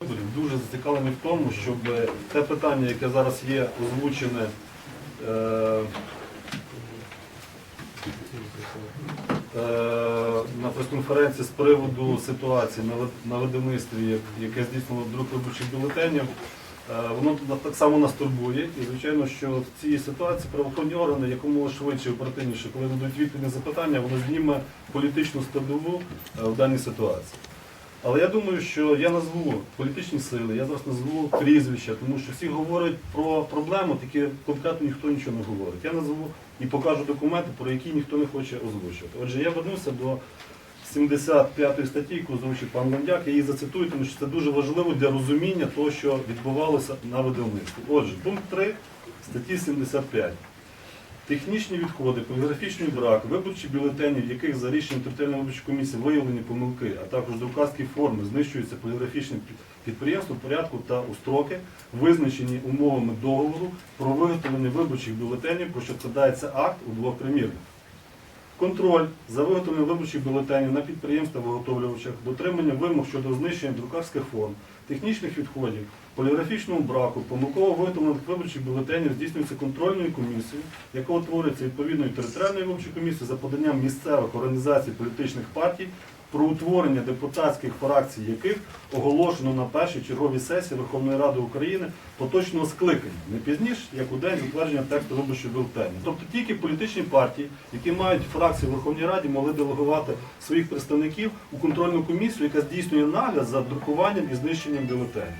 виборів дуже зацікавлені в тому, щоб те питання, яке зараз є озвучене е, е, на прес-конференції з приводу ситуації на видавництві, яке здійснило друк виборчих бюлетенів, е, воно так само нас турбує. І звичайно, що в цій ситуації правоохоронні органи якомога швидше оперативніше, коли дадуть відповідь на запитання, воно зніме політичну складову е, в даній ситуації. Але я думаю, що я назву політичні сили, я зараз назву прізвища, тому що всі говорять про проблему, тільки конкретно ніхто нічого не говорить. Я назву і покажу документи, про які ніхто не хоче озвучувати. Отже, я вернуся до 75 статті, яку озвучив пан Ландяк, я її зацитую, тому що це дуже важливо для розуміння того, що відбувалося на видавництві. Отже, пункт 3 статті 75. Технічні відходи, поліграфічний брак, виборчі бюлетені, в яких за рішенням територіальної виборчої комісії виявлені помилки, а також друкарські форми знищуються поліграфічним підприємством порядку та у строки, визначені умовами договору про виготовлення виборчих бюлетенів, про що складається акт у двох примірниках. Контроль за виготовленням виборчих бюлетенів на підприємствах виготовлювачах, дотримання вимог щодо знищення друкарських форм, технічних відходів, поліграфічного браку, помилково виготовлених виборчих бюлетенів здійснюється контрольною комісією, яка утворюється відповідною територіальною виборчою комісією за поданням місцевих організацій політичних партій про утворення депутатських фракцій, яких оголошено на першій черговій сесії Верховної Ради України поточного скликання, не пізніше, як у день затвердження тексту виборчого бюлетенів. Тобто тільки політичні партії, які мають фракції в Верховній Раді, могли делегувати своїх представників у контрольну комісію, яка здійснює нагляд за друкуванням і знищенням бюлетенів.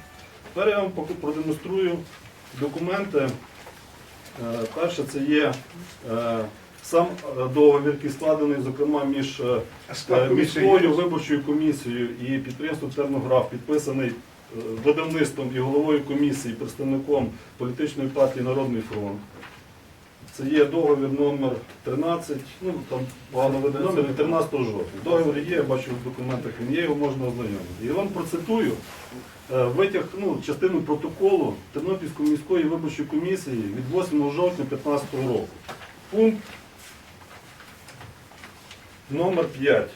Тепер я вам продемонструю документи. Е, Перше, це є е, сам е, договір, який складений, зокрема, між е, міською виборчою комісією і підприємством Тернограф, підписаний е, видавництвом і головою комісії, представником політичної партії Народний фронт. Це є договір номер 13, ну там погано видно номер, 13 жовтня. Договір є, я бачу в документах він є, його можна ознайомити. І вам процитую витяг, ну, частину протоколу Тернопільської міської виборчої комісії від 8 жовтня 2015 року. Пункт номер 5.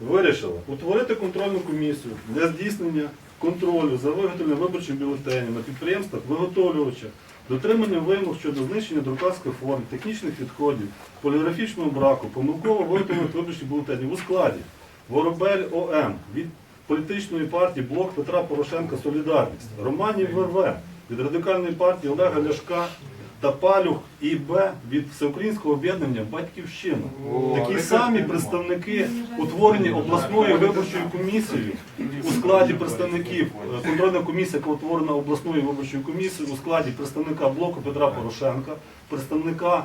Вирішила утворити контрольну комісію для здійснення контролю за виготовленням виборчих бюлетенів на підприємствах, виготовлювачах, дотримання вимог щодо знищення друкарських форм, технічних відходів, поліграфічного браку, помилково виготовлених виборчих бюлетенів у складі. Воробель ОМ від політичної партії Блок Петра Порошенка Солідарність, Романів ВВ від радикальної партії Олега Ляшка та Палюх ІБ від Всеукраїнського об'єднання Батьківщина. Такі самі представники утворені обласною виборчою комісією у складі представників контрольна комісія, яка утворена обласною виборчою комісією у складі представника блоку Петра Порошенка, представника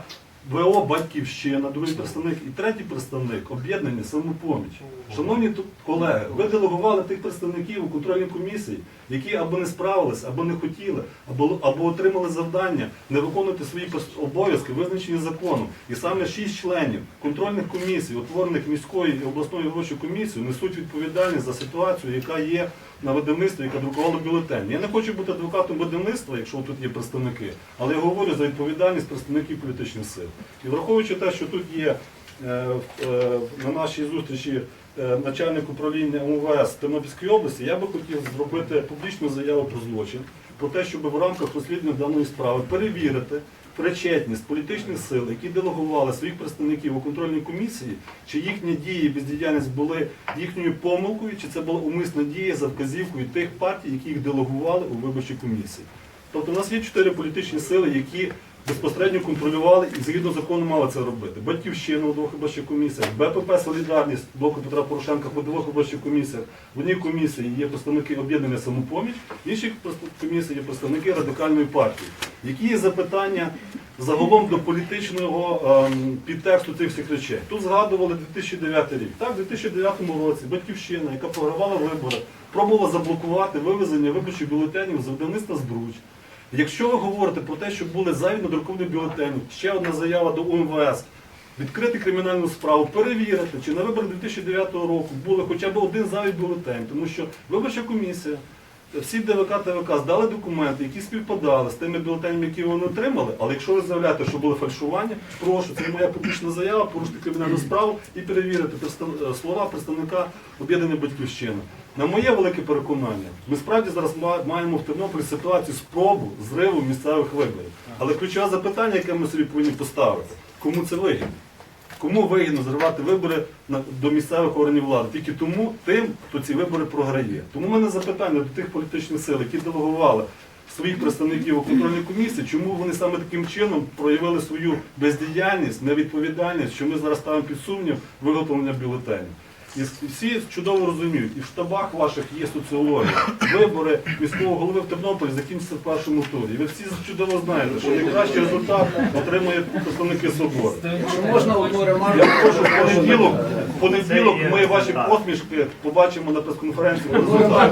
ВО Батьківщина, другий представник і третій представник об'єднання самопоміч. Шановні колеги, ви делегували тих представників у контрольній комісії, які або не справились, або не хотіли, або, або отримали завдання не виконувати свої обов'язки, визначені законом. І саме шість членів контрольних комісій, утворених міською і обласною виборчою комісією, несуть відповідальність за ситуацію, яка є на видавництві, яка друкувала бюлетені. Я не хочу бути адвокатом видавництва, якщо тут є представники, але я говорю за відповідальність представників політичних сил. І враховуючи те, що тут є е, е, на нашій зустрічі е, начальник управління МВС Тернопільської області, я би хотів зробити публічну заяву про злочин, про те, щоб в рамках розслідування даної справи перевірити причетність політичних сил, які делегували своїх представників у контрольній комісії, чи їхні дії бездіяльність були їхньою помилкою, чи це була умисна дія за вказівкою тих партій, які їх делегували у виборчій комісії. Тобто у нас є чотири політичні сили, які безпосередньо контролювали і згідно закону мали це робити. Батьківщина у двох виборчих комісіях, БПП Солідарність блоку Петра Порошенка у двох виборчих комісіях. В одній комісії є представники об'єднання самопоміч, в іншій комісії є представники радикальної партії. Які є запитання загалом до політичного ем, підтексту цих всіх речей? Тут згадували 2009 рік. Так, в 2009 році Батьківщина, яка програвала вибори, пробувала заблокувати вивезення виборчих бюлетенів з видавництва Збруч. Якщо ви говорите про те, що були зайві надруковані бюлетені, ще одна заява до УМВС, відкрити кримінальну справу, перевірити, чи на виборах 2009 року були хоча б один зайвий бюлетень, тому що виборча комісія, всі ДВК ТВК здали документи, які співпадали з тими бюлетенями, які вони отримали. Але якщо ви заявляєте, що були фальшування, прошу, це моя публічна заява, порушити кримінальну справу і перевірити е, слова представника об'єднання Батьківщина. На моє велике переконання, ми справді зараз маємо в Тернополі ситуацію спробу зриву місцевих виборів. Але ключове запитання, яке ми собі повинні поставити, кому це вигідно? Кому вигідно зривати вибори до місцевих органів влади? Тільки тому тим, хто ці вибори програє. Тому в мене запитання до тих політичних сил, які делегували своїх представників у контрольній комісії, чому вони саме таким чином проявили свою бездіяльність, невідповідальність, що ми зараз ставимо під сумнів виготовлення бюлетенів. І всі чудово розуміють, і в штабах ваших є соціологія. Вибори міського голови в Тернополі закінчаться в першому турі. Ви всі чудово знаєте, що найкращий результат отримують представники собору. Можна одну ремарку. Я прошу в понеділок, в понеділок ми ваші посмішки побачимо на прес-конференції. по результатах.